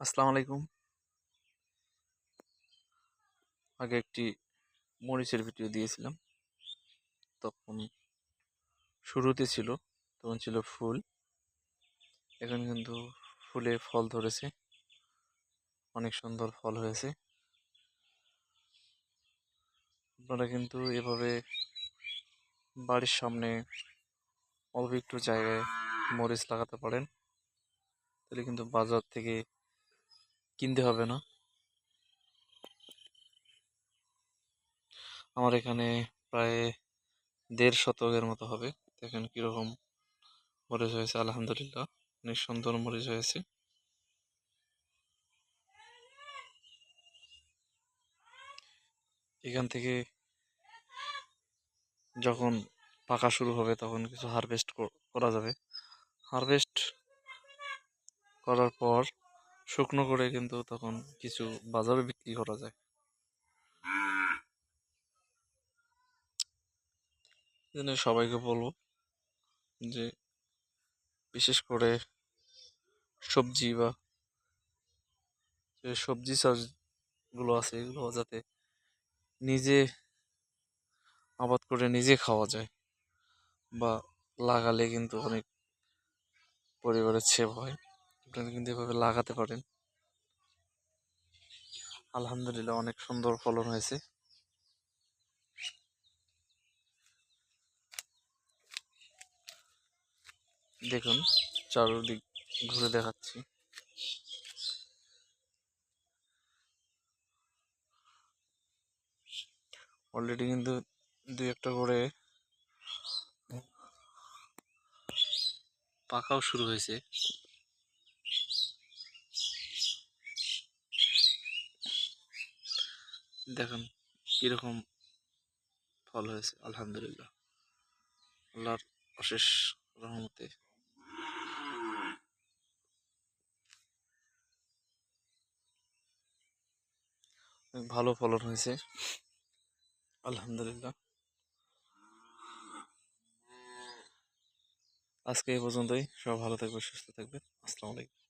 আসসালামু আলাইকুম। আগে একটি মরিচের ভিডিও দিয়েছিলাম। তখন শুরুতে ছিল, তখন ছিল ফুল। এখন কিন্তু ফুলে ফল ধরেছে। অনেক সুন্দর ফল হয়েছে। আপনারা কিন্তু এভাবে বাড়ির সামনে অল্প একটু জায়গায় মরিচ লাগাতে পারেন। তাহলে কিন্তু বাজার থেকে কিনতে হবে না। আমার এখানে প্রায় দেড় শতকের মতো হবে। দেখেন কীরকম মরিচ হয়েছে, আলহামদুলিল্লাহ। অনেক সুন্দর মরিচ হয়েছে। এখান থেকে যখন পাকা শুরু হবে তখন কিছু হারভেস্ট করা যাবে। হারভেস্ট করার পর শুকনো করে কিন্তু তখন কিছু বাজারে বিক্রি করা যায়। জন্য সবাইকে বলব যে, বিশেষ করে সবজি বা যে সবজি চাষগুলো আছে এগুলো যাতে নিজে আবাদ করে নিজে খাওয়া যায় বা লাগালে কিন্তু অনেক পরিবারের সেভ হয়। আপনারা কিন্তু এভাবে লাগাতে পারেন। আলহামদুলিল্লাহ অনেক সুন্দর ফলন হয়েছে। দেখুন, চারদিক ঘুরে দেখাচ্ছি। অলরেডি কিন্তু দুই একটা করে পাকাও শুরু হয়েছে। দেখুন কীরকম ফল হয়েছে, আলহামদুলিল্লাহ। আল্লাহর অশেষ রহমতে। ভালো ফলন হয়েছে, আলহামদুলিল্লাহ। আজকে এই পর্যন্তই সব ভালো থাকবে সুস্থ থাকবে আসসালামু আলাইকুম।